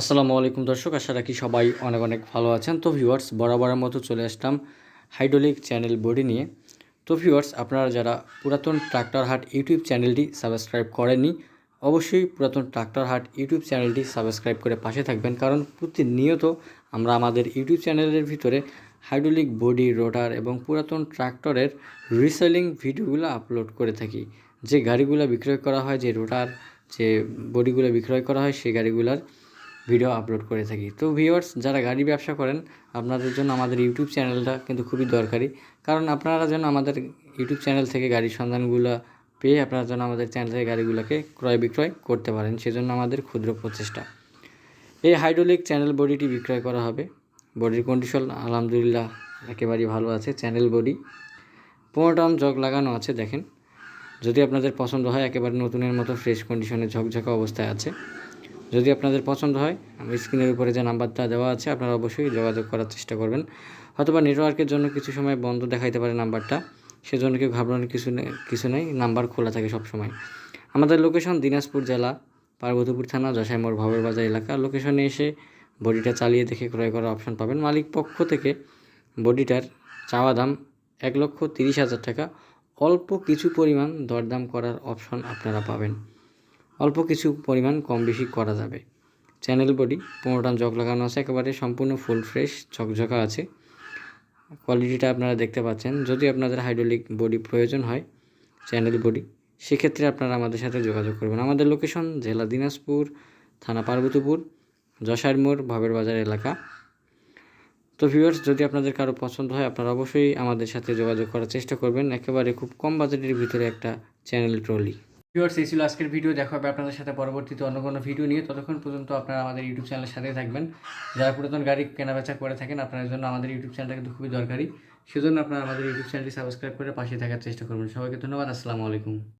আসসালামু আলাইকুম দর্শক, আশা রাখি সবাই অনেক অনেক ভালো আছেন। তো ভিউয়ার্স বরাবরের মতো চলে আসলাম হাইড্রোলিক চ্যানেল বডি নিয়ে। তো ভিউয়ার্স আপনারা যারা পুরাতন ট্রাক্টর হাট ইউটিউব চ্যানেলটি সাবস্ক্রাইব করেননি, অবশ্যই পুরাতন ট্রাক্টর হাট ইউটিউব চ্যানেলটি সাবস্ক্রাইব করে পাশে থাকবেন। কারণ প্রতিনিয়ত আমরা আমাদের ইউটিউব চ্যানেলের ভিতরে হাইড্রোলিক বডি রোটার এবং পুরাতন ট্রাক্টরের রিসেলিং ভিডিওগুলো আপলোড করে থাকি। যে গাড়িগুলো বিক্রয় করা হয়, যে রোটার যে বডিগুলো বিক্রয় করা হয়, সেই গাড়িগুলার ভিডিও আপলোড করে থাকি। তো ভিউয়ার্স যারা গাড়ি ব্যবসা করেন, আপনাদের জন্য আমাদের ইউটিউব চ্যানেলটা কিন্তু খুবই দরকারি। কারণ আপনারা যেন আমাদের ইউটিউব চ্যানেল থেকে গাড়ির সন্ধানগুলো পেয়ে আপনারা যেন আমাদের চ্যানেল থেকে গাড়িগুলোকে ক্রয় বিক্রয় করতে পারেন, সেজন্য আমাদের ক্ষুদ্র প্রচেষ্টা। এই হাইড্রোলিক চ্যানেল বডিটি বিক্রয় করা হবে। বডির কন্ডিশন আলহামদুলিল্লাহ একেবারেই ভালো আছে চ্যানেল বডি পনেরোটা জগ লাগানো আছে, দেখেন। যদি আপনাদের পছন্দ হয়, একেবারে নতুনের মতো ফ্রেশ কন্ডিশনে ঝকঝকা অবস্থায় আছে। যদি আপনাদের পছন্দ হয় স্ক্রিনের উপরে যে নাম্বারটা দেওয়া আছে, আপনারা অবশ্যই যোগাযোগ করার চেষ্টা করবেন। হয়তোবা নেটওয়ার্কের জন্য কিছু সময় বন্ধ দেখাইতে পারে নাম্বারটা। সেজন্য কেউ ঘাবড়ানোর কিছু নেই কিছু নেই, নাম্বার খোলা থাকে সব সময় আমাদের লোকেশন দিনাজপুর জেলা, পার্বতীপুর থানা যশাই মোড় ভবের বাজার এলাকা লোকেশনে এসে বডিটা চালিয়ে দেখে ক্রয় করার অপশন পাবেন। মালিক পক্ষ থেকে বডিটার চাওয়া দাম এক লক্ষ তিরিশ হাজার টাকা। অল্প কিছু পরিমাণ দরদাম করার অপশন আপনারা পাবেন। অল্প কিছু পরিমাণ কম বেশি করা যাবে। চ্যানেল বডি পনেরোটা জগ লাগানো আছে, একেবারে সম্পূর্ণ ফুল ফ্রেশ, ঝকঝকা আছে। কোয়ালিটিটা আপনারা দেখতে পাচ্ছেন। যদি আপনাদের হাইড্রোলিক বডি প্রয়োজন হয়, চ্যানেল বডি, সেক্ষেত্রে আপনারা আমাদের সাথে যোগাযোগ করবেন। আমাদের লোকেশন জেলা দিনাজপুর, থানা পার্বতীপুর, যশার মোড়, ভবের বাজার এলাকা। তো ভিউয়ার্স, যদি আপনাদের কারও পছন্দ হয়, আপনারা অবশ্যই আমাদের সাথে যোগাযোগ করার চেষ্টা করবেন। একেবারে খুব কম বাজেটের ভিতরে একটা চ্যানেল ট্রলি। ভিউয়ার্স এই ছিল আজকের ভিডিও দেখা হবে আপনাদের সাথে পরবর্তীতে অন্য কোনো ভিডিও নিয়ে। ততক্ষণ পর্যন্ত আপনারা আমাদের ইউটিউব চ্যানেলের সাথে থাকবেন। যারা পুরাতন গাড়ি কেনাবেচা করে থাকেন, আপনাদের জন্য আমাদের ইউটিউব চ্যানেলটা কিন্তু খুবই দরকারি। সেজন্য আপনারা আমাদের ইউটিউব চ্যানেলটি সাবস্ক্রাইব করে পাশে থাকার চেষ্টা করবেন। সবাইকে ধন্যবাদ। আসসালামু আলাইকুম।